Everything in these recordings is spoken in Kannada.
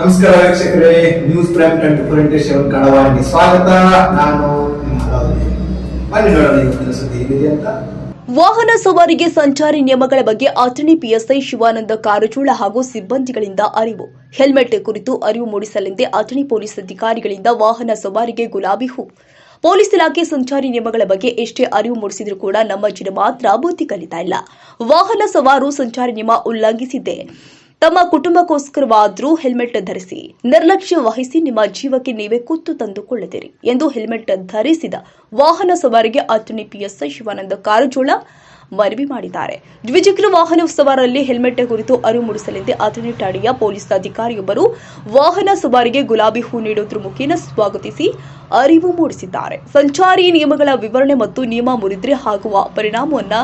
ನಮಸ್ಕಾರ ವೀಕ್ಷಕರೇ news prime twenty four into seven ಕನ್ನಡವಾಹಿನಿ ಸ್ವಾಗತ ನಾನು. ಬನ್ನಿ ನೋಡೋಣ ಇವತ್ತಿನ ಸುದ್ದಿ ಏನಿದೆ ಅಂತ. ವಾಹನ ಸವಾರಿಗೆ ಸಂಚಾರಿ ನಿಯಮಗಳ ಬಗ್ಗೆ ಅಥಣಿ ಪಿಎಸ್ಐ ಶಿವಾನಂದ ಕಾರಜೋಳ ಹಾಗೂ ಸಿಬ್ಬಂದಿಗಳಿಂದ ಅರಿವು. ಹೆಲ್ಮೆಟ್ ಕುರಿತು ಅರಿವು ಮೂಡಿಸಲೆಂದೇ ಅಥಣಿ ಪೊಲೀಸ್ ಅಧಿಕಾರಿಗಳಿಂದ ವಾಹನ ಸವಾರಿಗೆ ಗುಲಾಬಿ ಹೂ ಪೊಲೀಸ್ ಇಲಾಖೆ ಸಂಚಾರಿ ನಿಯಮಗಳ ಬಗ್ಗೆ ಎಷ್ಟೇ ಅರಿವು ಮೂಡಿಸಿದರೂ ಕೂಡ ನಮ್ಮ ಜನ ಮಾತ್ರ ಬುದ್ಧಿ ಕಲಿತಾ ಇಲ್ಲ. ವಾಹನ ಸವಾರು ಸಂಚಾರಿ ನಿಯಮ ಉಲ್ಲಂಘಿಸಿದ್ದೆ. ತಮ್ಮ ಕುಟುಂಬಕ್ಕೋಸ್ಕರವಾದರೂ ಹೆಲ್ಮೆಟ್ ಧರಿಸಿ, ನಿರ್ಲಕ್ಷ್ಯ ವಹಿಸಿ ನಿಮ್ಮ ಜೀವಕ್ಕೆ ನೀವೇ ಕುತ್ತು ತಂದುಕೊಳ್ಳದಿರಿ ಎಂದು ಹೆಲ್ಮೆಟ್ ಧರಿಸಿದ ವಾಹನ ಸವಾರಿಗೆ ಅಥಣಿ ಪಿಎಸ್ಐ ಶಿವಾನಂದ ಕಾರಜೋಳ ಮನವಿ ಮಾಡಿದ್ದಾರೆ. ದ್ವಿಚಕ್ರ ವಾಹನ ಸವಾರರಲ್ಲಿ ಹೆಲ್ಮೆಟ್ ಕುರಿತು ಅರಿವು ಮೂಡಿಸಲೆಂದೇ ಅಥಣಿ ಠಾಣೆಯ ಪೊಲೀಸ್ ಅಧಿಕಾರಿಯೊಬ್ಬರು ವಾಹನ ಸವಾರಿಗೆ ಗುಲಾಬಿ ಹೂ ನೀಡುವುದರ ಮುಖೇನ ಸ್ವಾಗತಿಸಿ ಅರಿವು ಮೂಡಿಸಿದ್ದಾರೆ. ಸಂಚಾರಿ ನಿಯಮಗಳ ವಿವರಣೆ ಮತ್ತು ನಿಯಮ ಮುರಿದ್ರೆ ಆಗುವ ಪರಿಣಾಮವನ್ನ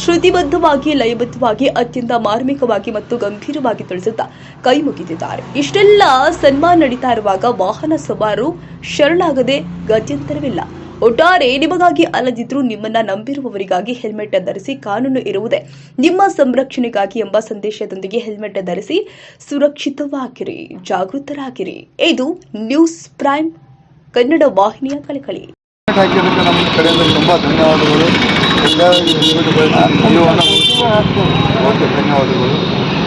ಶ್ರುತಿಬದ್ಧವಾಗಿ, ಲಯಬದ್ಧವಾಗಿ, ಅತ್ಯಂತ ಮಾರ್ಮಿಕವಾಗಿ ಮತ್ತು ಗಂಭೀರವಾಗಿ ತಿಳಿಸುತ್ತಾ ಕೈ ಮುಗಿದಿದ್ದಾರೆ. ಇಷ್ಟೆಲ್ಲ ಸನ್ಮಾನ ನಡೀತಾ ಇರುವಾಗ ವಾಹನ ಸವಾರು ಶರಣಾಗದೆ ಗತ್ಯಂತರವಿಲ್ಲ ಒಟ್ಟಾರೆ ನಿಮಗಾಗಿ ಅಲ್ಲದಿದ್ರೂ ನಿಮ್ಮನ್ನ ನಂಬಿರುವವರಿಗಾಗಿ ಹೆಲ್ಮೆಟ್ ಧರಿಸಿ ಕಾನೂನು ಇರುವುದೇ ನಿಮ್ಮ ಸಂರಕ್ಷಣೆಗಾಗಿ ಎಂಬ ಸಂದೇಶದೊಂದಿಗೆ ಹೆಲ್ಮೆಟ್ ಧರಿಸಿ ಸುರಕ್ಷಿತವಾಗಿರಿ, ಜಾಗೃತರಾಗಿರಿ. ಇದು ನ್ಯೂಸ್ ಪ್ರೈಮ್ ಕನ್ನಡ ವಾಹಿನಿಯ ಕಳಕಳಿ. ಹೆಲ್ಮೆಟ್ ಹಾಕಿದ್ದಕ್ಕೆ ನಮ್ಮ ಕಡೆಯಿಂದ ತುಂಬ ಧನ್ಯವಾದಗಳು ಎಲ್ಲ ಹೆಲ್ಮೆಟ್ಗಳನ್ನ ಜೀವನ ಓಕೆ ಧನ್ಯವಾದಗಳು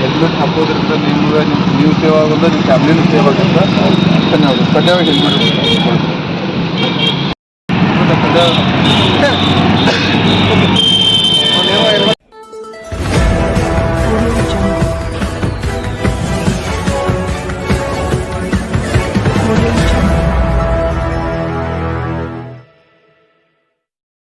ಹೆಲ್ಮೆಟ್ ಹಾಕೋದ್ರಿಂದ ನಿಮ್ಗೆ ನಿಮ್ಮ ನೀವು ಸೇವ್ ಆಗೋದು ನಿಮ್ಮ ಫ್ಯಾಮಿಲಿನೂ ಸೇವ್ ಆಗುತ್ತೆ ಧನ್ಯವಾದ ಕಡ್ಡಾಯವಾಗಿ ಹೆಲ್ಮೆಟ್ ಕಡ್ಡಾಯ